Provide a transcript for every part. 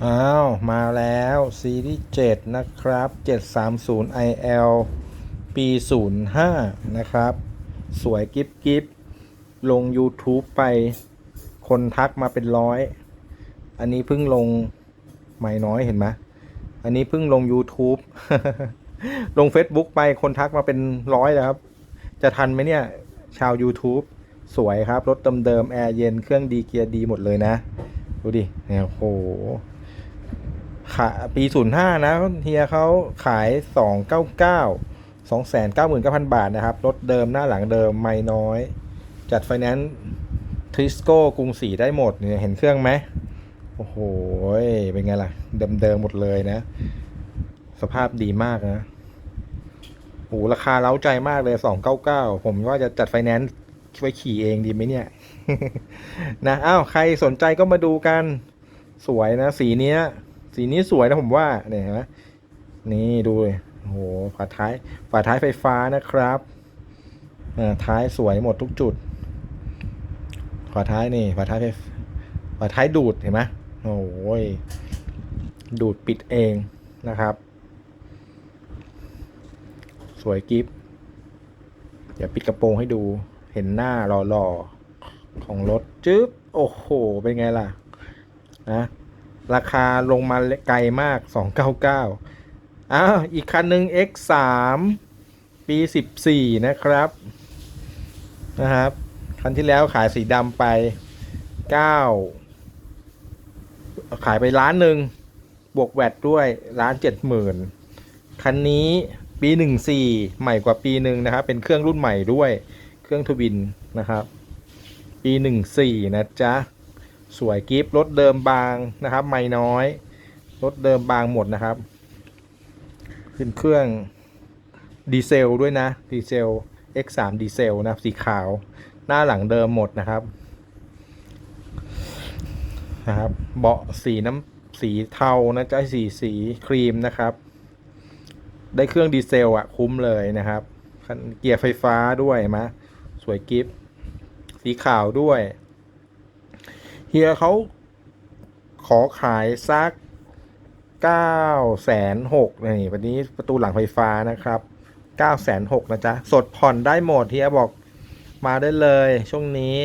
อ้าว มาแล้ว ซีรีส์7นะครับ 730 IL ปี 05 นะครับ สวยกิฟกิฟลง YouTube ไปคนทักมาเป็นร้อย อันนี้เพิ่งลงไม่น้อยเห็นไหมอันนี้เพิ่งลง YouTube ลง Facebook ไปคนทักมาเป็นร้อยแล้วครับ จะทันไหมเนี่ย ชาว YouTube สวยครับ รถเดิมแอร์เย็นเครื่องดีเกียร์ดีหมดเลยนะ ดูดิเนี่ยโห ขาปี05นะเฮียเขาขาย299 299,000บาทนะครับ รถเดิมหน้าหลังเดิมไม่น้อย จัดไฟแนนซ์ทริสโก้กรุงศรีได้หมดเนี่ยเห็นเครื่องไหมโอ้โห เป็นไงล่ะ เดิมๆหมดเลยนะ สภาพดีมากนะโอ้ราคาเล้าใจมากเลย299ผมว่าจะจัดไฟแนนซ์ไว้ขี่เองดีไหมเนี่ย นะอ้าวใครสนใจก็มาดูกัน สวยนะ สีเนี้ย สีนี้สวยนะผมว่าเนี่ยเห็นไหมนี่ดูเลยโหฝาท้ายฝาท้ายไฟฟ้านะครับอ่าท้ายสวยหมดทุกจุดฝาท้ายนี่ฝาท้ายไฟฝาท้ายดูดเห็นไหมโอ้ยดูดปิดเองนะครับ สวยกิฟเดี๋ยวปิดกระโปรงให้ดูเห็นหน้าหล่อๆของรถจึ๊บโอ้โห เป็นไงล่ะนะ ราคาลงมาไกลมาก 299อ้าวอีกคันหนึ่ง X3 ปี 14 นะครับ นะครับ คันที่แล้วขายสีดำไป 9 ขายไปล้านหนึ่ง บวกแวดด้วยล้านเจ็ดหมื่นคันนี้ปี 14 ใหม่กว่าปีหนึ่งนะครับ เป็นเครื่องรุ่นใหม่ด้วย เครื่องทวินนะครับ ปี 14 นะจ๊ะ สวยกิฟรถเดิมบางนะครับ ไม่น้อย รถเดิมบางหมดนะครับ ขึ้นเครื่องดีเซลด้วยนะ ดีเซล X3 ดีเซลนะสีขาว หน้าหลังเดิมหมดนะครับนะครับ เบาะสีน้ำสีเทานะจ๊ะสีสีครีมนะครับ ได้เครื่องดีเซลอะคุ้มเลยนะครับ เกียร์ไฟฟ้าด้วยเห็นไหมสวยกิฟสีขาวด้วย เฮียเขาขอขายสักเก้าแสนหกนี่วันนี้ประตูหลังไฟฟ้านะครับเก้าแสนหกนะจ๊ะ สดผ่อนได้หมดเฮียบอกมาได้เลยช่วงนี้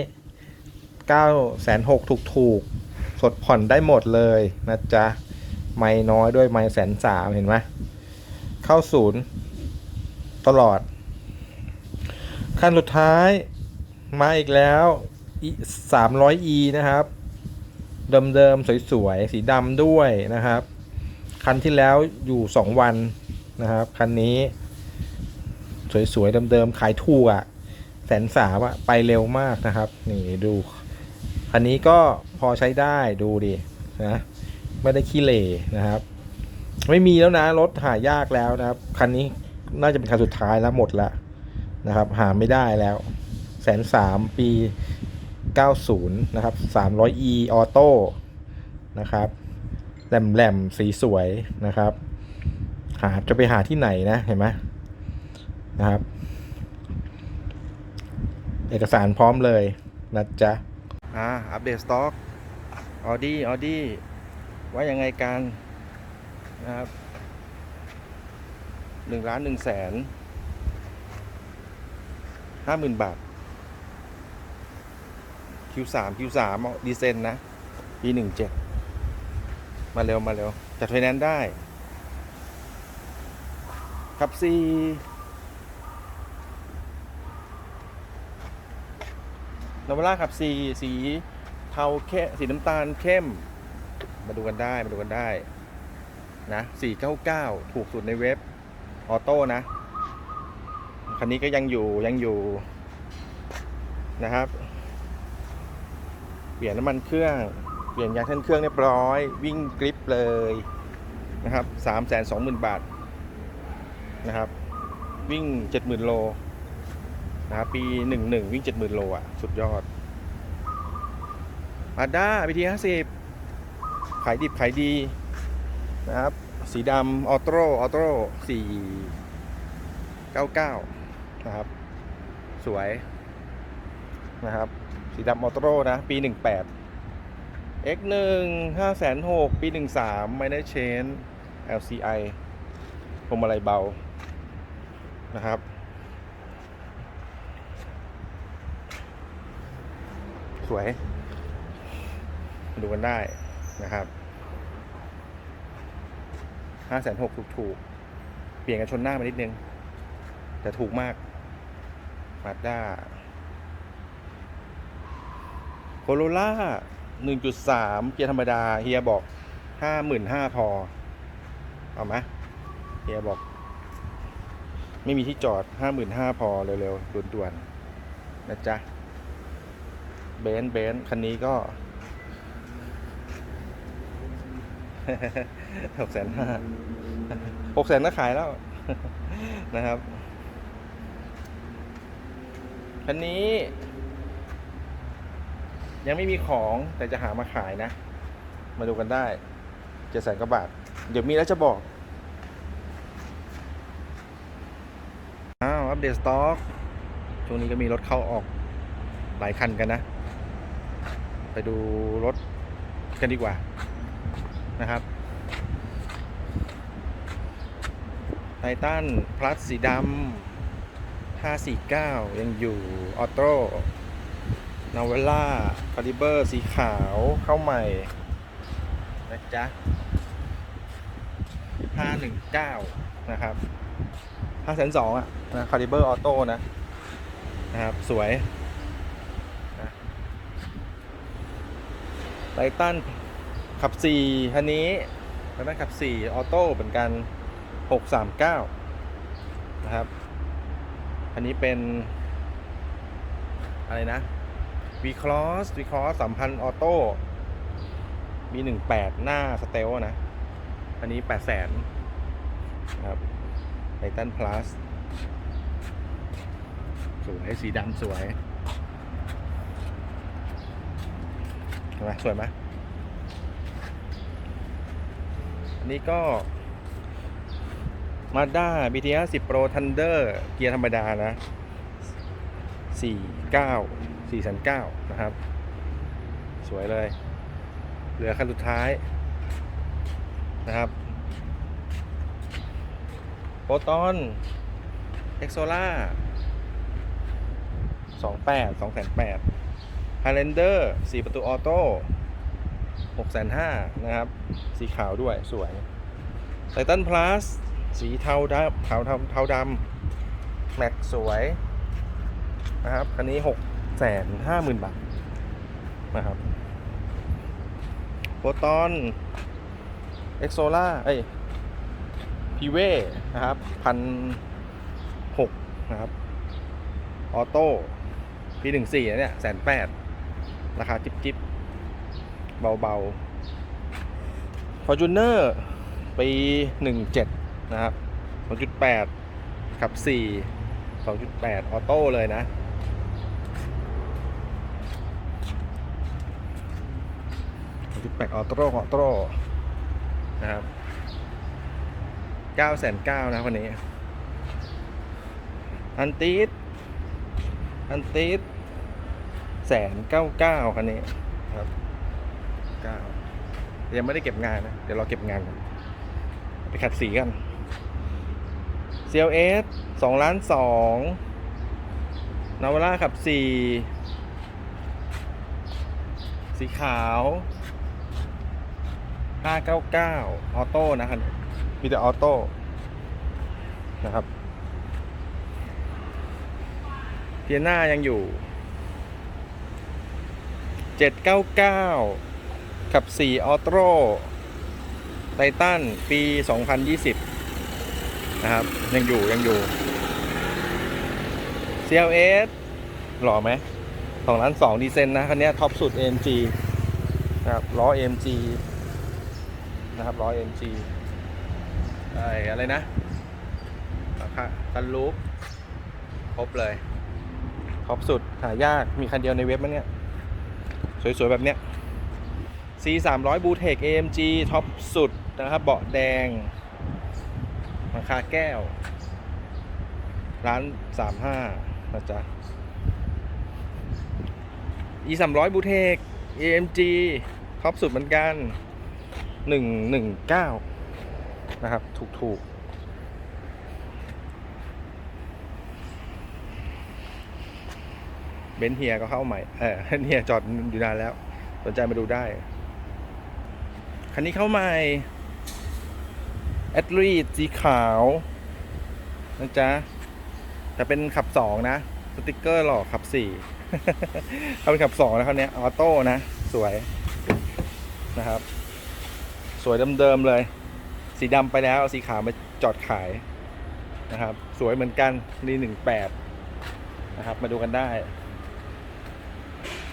เก้าแสนหกถูกถูกๆสดผ่อนได้หมดเลยนะจ๊ะ ไม่น้อยด้วยไม่แสนสามเห็นไหมเข้าศูนย์ตลอด ขั้นสุดท้ายมาอีกแล้ว 300e นะครับ เดิมๆสวยๆสีดำด้วยนะครับ คันที่แล้วอยู่ 2 วันนะครับ คันนี้ สวยๆเดิมๆขายถูกอะ่ะแสนสามอะไปเร็วมากนะครับ นี่ดู คันนี้ก็พอใช้ได้ดูดินะไม่ได้ขี้เหร่นะครับ ไม่มีแล้วนะรถหายากแล้วนะครับ คันนี้น่าจะเป็นคันสุดท้ายแล้วหมดแล้วนะครับ หาไม่ได้แล้วแสนสามปี 90 นะครับ 300e ออโต้นะครับแหลมๆสีสวยนะครับ หาจะไปหาที่ไหนนะ เห็นไหมนะครับ เอกสารพร้อมเลยนะจ๊ะ อ่า อัปเดตสต็อกออดี้ออดี้ว่ายังไงกันนะครับหนึ่งล้านหนึ่งแสนห้าหมื่นบาท Q3 Q3 ดีเซนนะ ปีหนึ่งเจ็ดมาเร็วมาเร็วจัดไฟแนนซ์ได้ ครับซีนวล่าขับซีสีเทาเข้สีน้ำตาลเข้ม มาดูกันได้มาดูกันได้นะ499 ถูกสุดในเว็บ ออโต้นะ คันนี้ก็ยังอยู่ยังอยู่นะครับ เปลี่ยนน้ำมันเครื่อง เปลี่ยนยางแท่นเครื่องเรียบร้อย วิ่งกริปเลยนะครับสามแสนสองหมื่นบาทนะครับ วิ่งเจ็ดหมื่นโลนะครับปีหนึ่งหนึ่งวิ่งเจ็ดหมื่นโลอะ สุดยอดมาด้าพีทีห้าสิบขายดิบขายดีนะครับ สีดำออโต้ออโต้สี่เก้าเก้านะครับ สวยนะครับ สีดำออโต้นะ ปี 18 X 1 5 6 0 0ปี 13 Minor Change LCI พวงมาลัยเบา นะครับ สวย ดูกันได้นะครับห้าแสนหกถูกถูกๆเปลี่ยนกันชนหน้ามานิดนึง แต่ถูกมากมาด้า โคโรล่าหนึ่งจุดสามเกียร์ธรรมดา เฮียบอกห้าหมื่นห้าพอ เอาไหมเฮียบอก ไม่มีที่จอดห้าหมื่นห้าพอเร็วๆด่วนๆ นะจ๊ะ เบนซ์เบนซ์คันนี้ก็หกแสนห้าหกแสนก็ขายแล้วนะครับคันนี้ ยังไม่มีของแต่จะหามาขายนะ มาดูกันได้เจ็ดแสนกว่าบาท เดี๋ยวมีแล้วจะบอกอ้าวอัปเดตสต็อกช่วงนี้ก็มีรถเข้าออกหลายคันกันนะ ไปดูรถกันดีกว่านะครับไททันพลัสสีดำ549 ยังอยู่ ออโต้ นาวเวล่าคาลิเบอร์ สีขาวเข้าใหม่นะจ๊ะ519นะครับ502อะนะคาลิเบอร์ออโต้นะ นะครับ สวยนะไททันขับ4คันนี้ไททันขับ4ออโต้เหมือนกัน639นะครับ อันนี้เป็น อะไรนะ V Cross V Cross 3,000ออโต้มี18หน้าสเตลนะ อันนี้800,000นครับไททัน Plus สวยสีดำสวยเห็นไหมสวยไหมอันนี้ก็ Mazda BTR 10 Pro Thunder เกียร์ธรรมดานะ 49 4,900นะครับ สวยเลย เหลือคันสุดท้ายนะครับโปรตอนเอ็กโซล่า28 2,800 Highlander 4ประตูออโต้6,500นะครับ สีขาวด้วยสวย Titan Plus สีเทาดำเทาเทาเทาดำแม็กสวยนะครับ คันนี้หก แสนห้าหมื่นบาทนะครับโปรตอนเอ็กโซล่าเอ้ยพีเวนะครับพันหกนะครับ ออโต้ปีหนึ่งสี่เนี่ยแสนแปดราคาจิบจิบเบาๆ Fortuner ปีหนึ่งเจ็ดนะครับ2.8ขับ4 2.8ออโต้เลยนะ 2.8ออโต้ออโต้นะครับ9 9 0 0นะคนนี้ อันตีดอันตีดแสนเก้าเก้าคันนี้ครับเก้ายังไม่ได้เก็บงานนะ เดี๋ยวเราเก็บงานกันไปขัดสีกัน CLS 2ล้าน2นาวาร่าขับ4สีขาว 599 ออโต้นะครับมีแต่ออโต้นะครับเทียน่ายังอยู่ 799ขับ 4 ออโต้ไททันปี 2020 นะครับ ยังอยู่ยังอยู่ CLS หล่อไหมสองล้านสองดีเซนนะ คันนี้ท็อปสุด AMG นะครับล้อ AMG นะครับล้อ AMG ไอ้อะไรนะราคาตันลูปครบเลยท็อปสุด หายากมีคันเดียวในเว็บมั้งเนี่ย สวย ๆ แบบเนี้ย C 3 0 0 b l u e t e c AMG ท็อปสุดนะครับ เบาะแดงราคาแก้ว ร้านสามห้านะจ๊ะ E 3 0 0 b l u e t e c AMG ท็อปสุดเหมือนกัน หนึ่งหนึ่งเก้านะครับ ถูกถูกเบนเฮียก็เข้าใหม่ เออเฮียจอดอยู่นานแล้ว สนใจมาดูได้ คันนี้เข้าใหม่แอดรีดสีขาวนะจ๊ะ แต่เป็นขับสองนะ สติกเกอร์หล่อขับสี่เขาเป็นขับสองนะเขาเนี้ยออโต้นะ สวยนะครับ สวยเดิมๆเลย สีดำไปแล้วเอาสีขาวมาจอดขายนะครับ สวยเหมือนกันนี่หนึ่งแปดนะครับ มาดูกันได้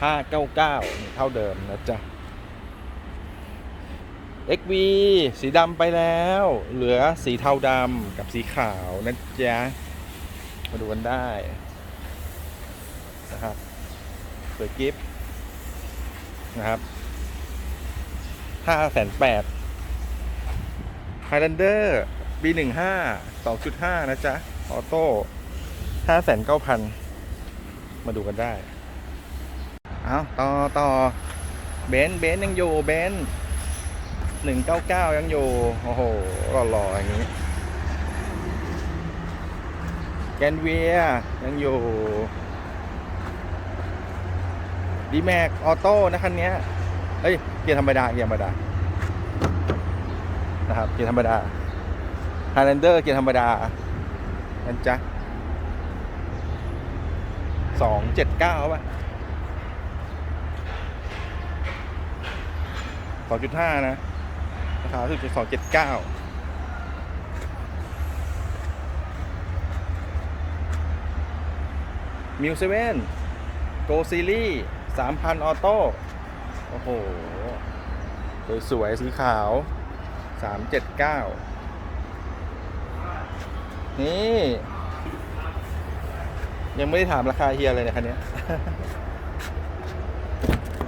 ห้าเก้าเก้าเท่าเดิมนะจ๊ะ XV สีดำไปแล้ว เหลือสีเทาดำกับสีขาวนะจ๊ะ มาดูกันได้นะครับสวยกิฟต์นะครับ ห้าแสนแปดไฮแลนเดอร์ปีหนึ่งห้าสองจุดห้านะจ๊ะ ออโต้ห้าแสนเก้าพันมาดูกันได้ เอาต่อต่อเบนเบนยังอยู่เบนหนึ่งเก้าเก้ายังอยู่ โอ้โหหล่อๆอย่างนี้แกนเวียยังอยู่ดีแม็กออโต้นะคันเนี้ยเอ้ย เกียร์ธรรมดาเกียร์ธรรมดานะครับเกียร์ธรรมดา Highlander เกียร์ธรรมดานั่นจ๊ะสองเจ็ดเก้าป่ะสองจุดห้านะราคาคือสองเจ็ดเก้ามิวเซเว่นโกซีรีส์สามพันออโต้ อ้โห สวยๆสีขาวสามเจ็ดเก้านี่ ยังไม่ได้ถามราคาเฮียเลยเนี่ยคันนี้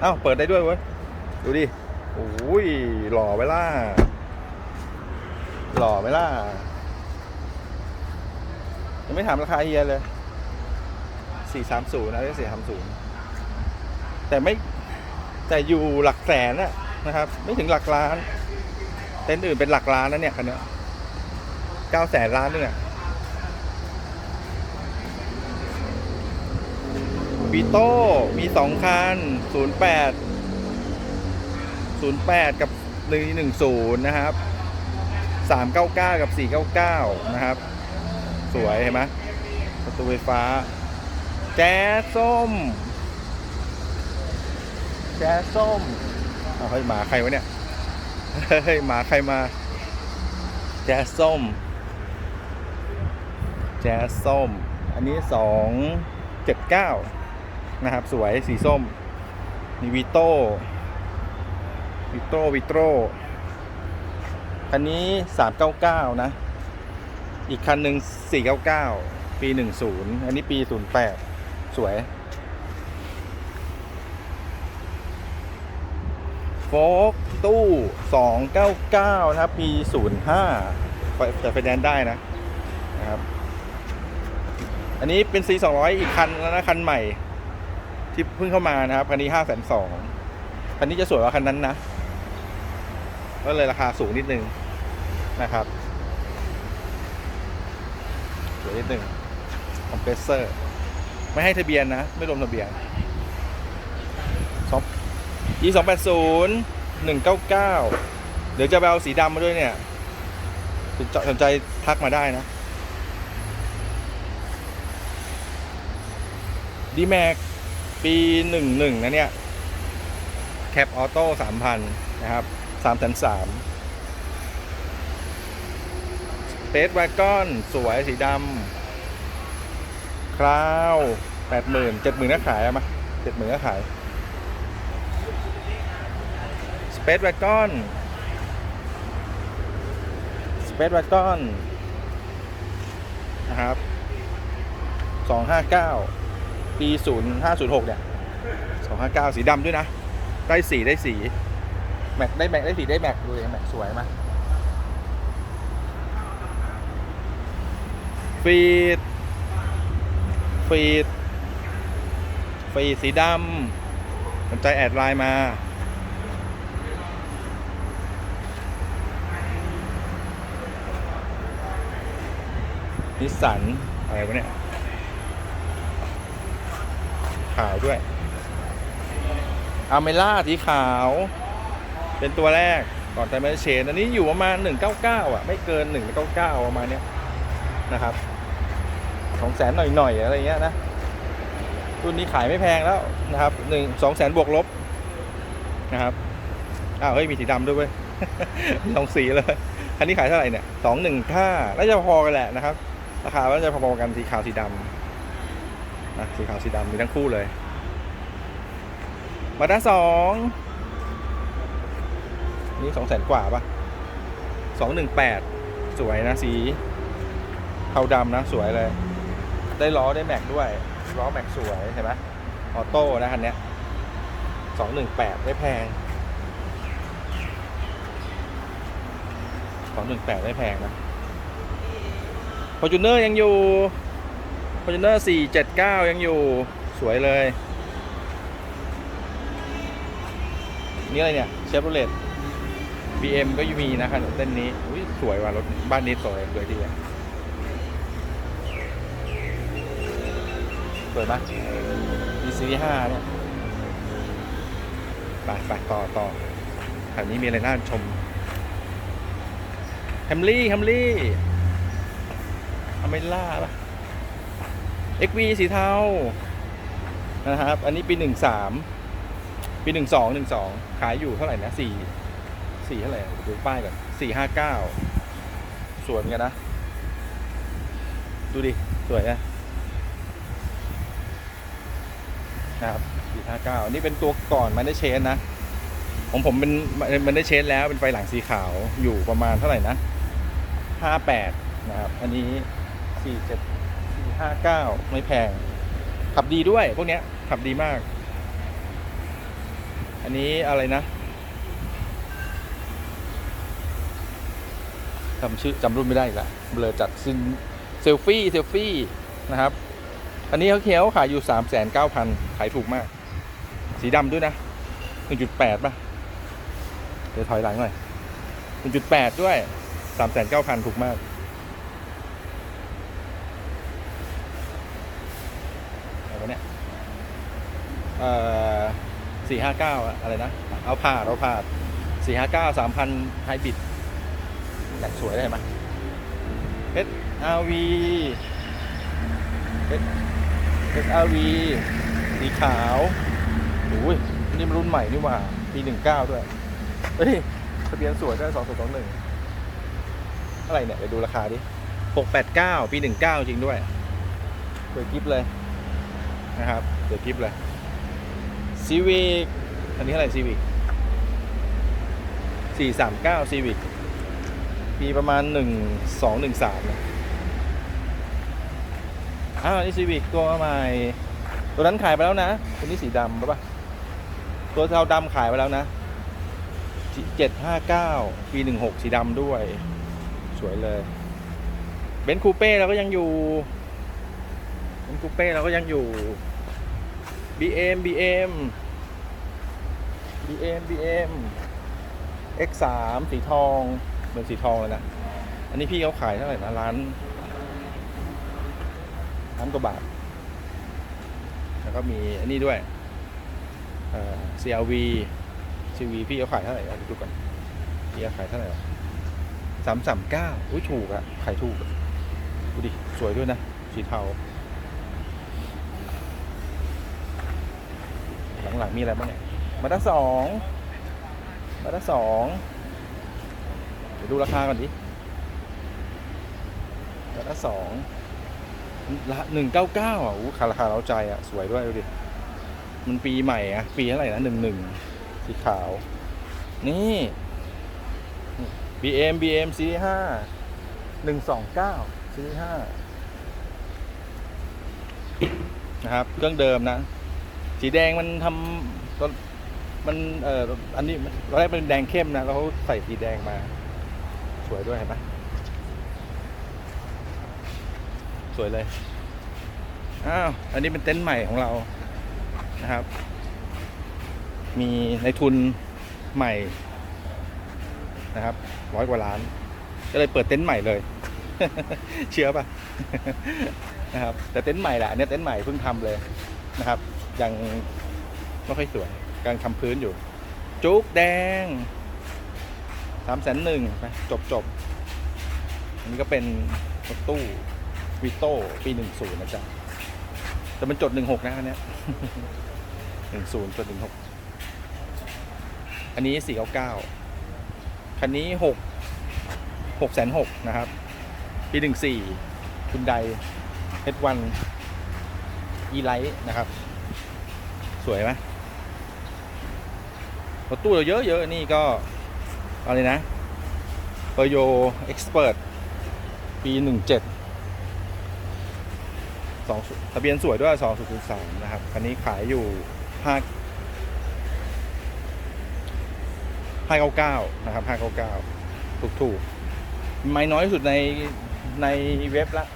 เอ้า เปิดได้ด้วยเว้ย ดูดิโอ้ย หล่อไหมล่ะ หล่อไหมล่ะ ยังไม่ถามราคาเฮียเลยสี่สามศูนย์นะเรียกสี่สามศูนย์แต่ไม่ แต่อยู่หลักแสนนะครับ ไม่ถึงหลักล้าน เต็นท์อื่นเป็นหลักล้านนะเนี่ยคันนี้เก้าแสนล้านนึงอะบีโต้มีสองคันศูนย์แปดศูนย์แปดกับหนึ่งหนึ่งศูนย์นะครับสามเก้าเก้ากับสี่เก้าเก้านะครับ สวยเห็นไหมประตูไฟฟ้า แจ๊สส้ม แจ๊สส้มเอาเฮ้ยหมาใครวะเนี่ย เฮ้ยหมาใครมา แจ๊สส้ม แจ๊สส้ม อันนี้สองเจ็ดเก้านะครับ สวยสีส้มมีวิโต้วิโต้วิโต้คันนี้สามเก้าเก้านะ อีกคันหนึ่งสี่เก้าเก้าปีหนึ่งศูนย์อันนี้ปีศูนย์แปดสวย โฟกตู้สองเก้าเก้านะครับ ปีศูนย์ห้าจะไปแดนได้นะนะครับ อันนี้เป็น C 2 0 0 อีกคันแล้วนะคันใหม่ ที่เพิ่งเข้ามานะครับ คันนี้ห้าแสนสองคันนี้จะสวยกว่าคันนั้นนะ ก็เลยราคาสูงนิดนึงนะครับ สวยนิดนึงคอมเพรสเซอร์ ไม่ให้ทะเบียนนะ ไม่รวมทะเบียน e 2 8 0 1 9 9เก้าเก้าเดี๋ยวจะไปเอาสีดำมาด้วยเนี่ยสนใจทักมาได้นะ d m a x ปี 11 นะเนี่ย แคปออโต้ 3,000นนะครับ3 3 0 0สนสามสเปซวากอน สวยสีดำคราวแปดหมื่นเจ็ดหมื่นก็ขายอะมาเจ็ดหมื่นก็ขายส เปซแวกอนสเปซแวกอนนะครับสองห้าเก้าปีศูนย์ห้าศูนย์หกเนี่ยสองห้าเก้าสีดำด้วยนะ ได้สีได้สี แม็กได้แม็กได้สีได้แม็กดูเลยแม็กสวยมากฟีดฟีดฟีดสีดำสนใจแอดไลน์มา นิสสันอะไรวะเนี่ยขาวด้วยอาเมล่าสีขาว เป็นตัวแรกก่อนแต่ไม่เชนอันนี้อยู่ประมาณ 199 อะ ไม่เกิน 199 ประมาณเนี้ยนะครับสองแสนหน่อยๆ อะไรเงี้ยนะรุ่นนี้ขายไม่แพงแล้วนะครับหนึ่งสองแสนบวกลบนะครับอ้าวเฮ้ยมีสีดำด้วยเว้ยสองสีเลย คันนี้ขายเท่าไหร่เนี่ยสองหนึ่งห้าน่าจะพอกันแหละนะครับ ราคาน่าจะพอๆกันสีขาวสีดำนะสีขาวสีดำมีทั้งคู่เลยมาด้าสองนี่สองแสนกว่าปะสองหนึ่งแปดสวยนะสีเทาดำนะสวยเลย ได้ล้อได้แม็กด้วยล้อแม็กสวยเห็นไหมออโต้นะคันนี้สองหนึ่งแปดไม่แพงสองหนึ่งแปดไม่แพงนะ ฟอร์จูเนอร์ยังอยู่ฟอร์จูเนอร์สี่เจ็ดเก้ายังอยู่สวยเลย นี่อะไรเนี่ยเชฟโรเลต BM ก็ยังมีนะคันเต้นนี้อุ้ยสวยว่ะรถบ้านนี้สวยสวยดีอะสวยปะมีซีรีส์ห้าเนี่ยไปไปต่อต่อแถวนี้มีอะไรน่าชมแฮมลี่แฮมลี่ เมล่าปะ XV สีเทานะครับ อันนี้ปีหนึ่งสามปีหนึ่งสองหนึ่งสองขายอยู่เท่าไหร่นะสี่สี่เท่าไหร่ดูป้ายก่อนสี่ห้าเก้าสวยเหมือนกันนะ ดูดิ สวยนะนะครับสี่ห้าเก้านี่เป็นตัวก่อนมันได้เชนนะ ของผมเป็นมันได้เชนแล้วเป็นไฟหลังสีขาวอยู่ประมาณเท่าไหร่นะห้าแปดนะครับ อันนี้ สี่เจ็ดสี่ห้าเก้าไม่แพง ขับดีด้วยพวกเนี้ย ขับดีมาก อันนี้อะไรนะจำชื่อจำรุ่นไม่ได้อีกละเบลอจัดซินเซลฟี่เซลฟี่นะครับ อันนี้เขาเขียวขายอยู่สามแสนเก้าพันขายถูกมาก สีดำด้วยนะหนึ่งจุดแปดป่ะ เดี๋ยวถอยหลังหน่อยหนึ่งจุดแปดด้วยสามแสนเก้าพันถูกมาก อะไรวะเนี่ย เอ่อ สี่ห้าเก้าอะไรนะ เอาผ่าเอาผ่าสี่ห้าเก้าสามพันไฮบริดแต่สวยได้ไหมเพชรอาวีเพชรเพชรอาวีสีขาวโอ้ยนี่มันรุ่นใหม่นี่หว่า ปีหนึ่งเก้าด้วย เฮ้ยทะเบียนสวยด้วยสองศูนย์สองหนึ่งอะไรเนี่ย เดี๋ยวดูราคาดิหกแปดเก้าปีหนึ่งเก้าจริงด้วยสวยกิฟเลยนะครับสวยกิฟเลย ซีวิกอันนี้เท่าไหร่ซีวิกสี่สามเก้าซีวิกมีประมาณหนึ่งสองหนึ่งสามนะอ้าวนี่ซีวิกตัวใหม่ตัวนั้นขายไปแล้วนะตัวนี้สีดำปะปะตัวเทาดำขายไปแล้วนะเจ็ดห้าเก้าปีหนึ่งหกสีดำด้วย สวยเลยเบนคูเป้เราก็ยังอยู่เบนคูเป้เราก็ยังอยู่ BM BM BM BM X3 สีทอง เหมือนสีทองเลยนะ อันนี้พี่เขาขายเท่าไหร่นะร้านล้านกว่าบาท แล้วก็มีอันนี้ด้วยเอ่อ CRV CRV พี่เขาขายเท่าไหร่อะดูก่อนพี่เขาขายเท่าไหร่สามสามเก้าอุ้ยถูกอะขายถูกอะดูดิ สวยด้วยนะ สีเทา หลังมีอะไรบ้างเนี่ยมาด้าสองมาด้าสองเดี๋ยวดูราคาก่อนดิมาด้าสองละหนึ่งเก้าเก้าอะอู้ราคาเราใจอะ สวยด้วยดูดิ มันปีใหม่อะ ปีเท่าไหร่นะหนึ่งหนึ่งสีขาว นี่ BM BM ซีห้าหนึ่งสองเก้าซีห้านะครับ เครื่องเดิมนะ สีแดงมันทำตอนมันเอ่ออันนี้ตอนแรกเป็นแดงเข้มนะแล้วเขาใส่สีแดงมา สวยด้วยเห็นไหมสวยเลยอ้าวอันนี้เป็นเต็นท์ใหม่ของเรานะครับ มีในทุนใหม่นะครับร้อยกว่าล้าน ก็เลยเปิดเต็นท์ใหม่เลย เชื่อป่ะนะครับ แต่เต็นท์ใหม่แหละอันเนี่ยเต็นท์ใหม่เพิ่งทำเลยนะครับ ยังไม่ค่อยสวยกำลังทำพื้นอยู่ จุกแดงสามแสนหนึ่งไปจบจบอันนี้ก็เป็นรถตู้วิโต้ปีหนึ่งศูนย์นะจ๊ะ แต่มันจดหนึ่งหกนะอันนี้หนึ่งศูนย์จดหนึ่งหกอันนี้สี่เก้าเก้าคันนี้หกหกแสนหกนะครับ ปีหนึ่งสี่คุณไดเฮดวันอีไลท์นะครับ สวยไหมรถตู้เราเยอะๆนี่ก็อะไรนะเ e โยเอ็กซ์เพรสปีหนึ่งเจ็ดสองทะเบียนสวยด้วยสองศูนย์สามนะครับคันนี้ขายอยู่ห้าห้าเก้าเก้านะครับห้าเก้าเก้าถูกถูกไม่น้อยสุดในในเว็บละ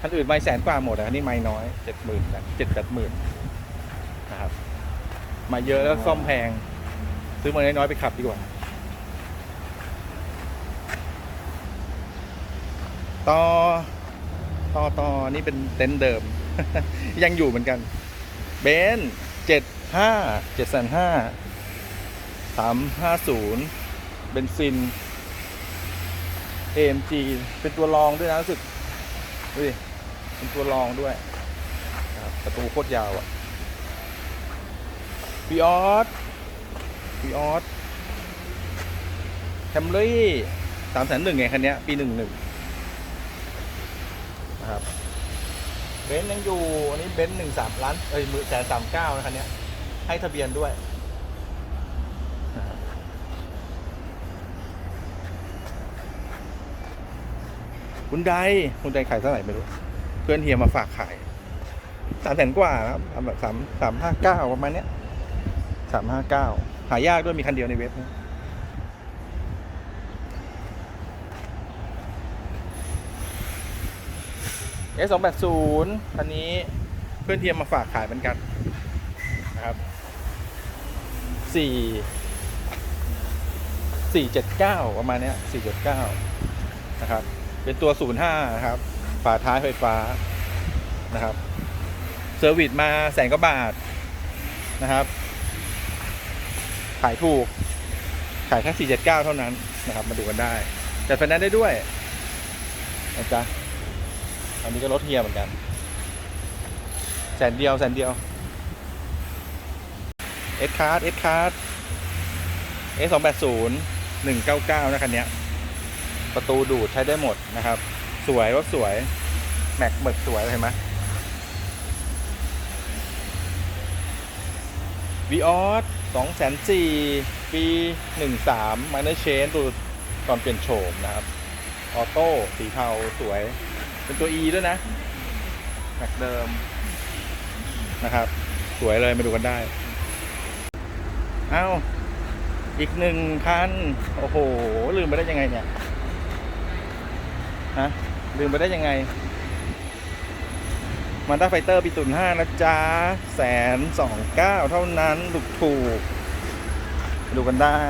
คันอื่นไม่แสนกว่าหมดอะคันนี้ไม่น้อยเจ็ดหมื่นเจ็ดแปดหมื่น นะครับ มาเยอะแล้วซ่อมแพง ซื้อมาน้อยๆไปขับดีกว่า ต่อต่อต่อนี่เป็นเต็นท์เดิม ยังอยู่เหมือนกัน เบนเจ็ดห้าเจ็ดแสนห้าสามห้าศูนย์เบนซิน AMG เป็นตัวรองด้วยนะรู้สึกดูดิเป็นตัวรองด้วย ประตูโคตรยาวอะ วีออสวีออสแคมรี่สามแสนหนึ่งไงคันนี้ปีหนึ่งหนึ่งนะครับเบนซ์ยังอยู่ อันนี้เบนซ์หนึ่งสามล้าน เอ้ยมือแสนสามเก้านะคันนี้ให้ทะเบียนด้วยคุณไดคุณไดขายเท่าไหร่ไม่รู้ เพื่อนเฮียมาฝากขายสามแสนกว่านะครับแบบสามสามห้าเก้าประมาณเนี้ย สามห้าเก้าหายากด้วยมีคันเดียวในเว็บเอสองแปดศูนย์คันนี้เพื่อนเทียมมาฝากขายเหมือนกันนะครับสี่สี่เจ็ดเก้าประมาณเนี้ยสี่เจ็ดเก้านะครับ เป็นตัวศูนย์ห้านะครับ ฝาท้ายไฟฟ้านะครับ เซอร์วิสมาแสนกว่าบาทนะครับ ขายถูก ขายแค่สี่เจ็ดเก้าเท่านั้นนะครับ มาดูกันได้แต่ไฟแนนซ์ได้ด้วยนะจ๊ะอันนี้ก็รถเฮียเหมือนกัน แสนเดียวแสนเดียวเอสคาร์ดเอสคาร์ดเอสองแปดศูนย์หนึ่งเก้าเก้านะคันนี้ประตูดูดใช้ได้หมดนะครับ สวยรถสวย แม็กเบิกสวยเห็นไหมวีออส สองแสนสี่ปีหนึ่งสามมาเนอร์เชนตัวตอนเปลี่ยนโฉมนะครับ ออโต้สีเทาสวย เป็นตัว E ด้วยนะแม็กเดิมนะครับ สวยเลยมาดูกันได้ เอ้าอีกหนึ่งคัน โอ้โห ลืมไปได้ยังไงเนี่ย ฮะ ลืมไปได้ยังไง มาด้าไฟเตอร์ปีตุนห้านะจ๊ะแสนสองเก้าเท่านั้นถูกถูกดูกันได้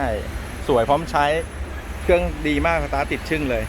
สวยพร้อมใช้เครื่องดีมากสตาร์ติดชึ่งเลย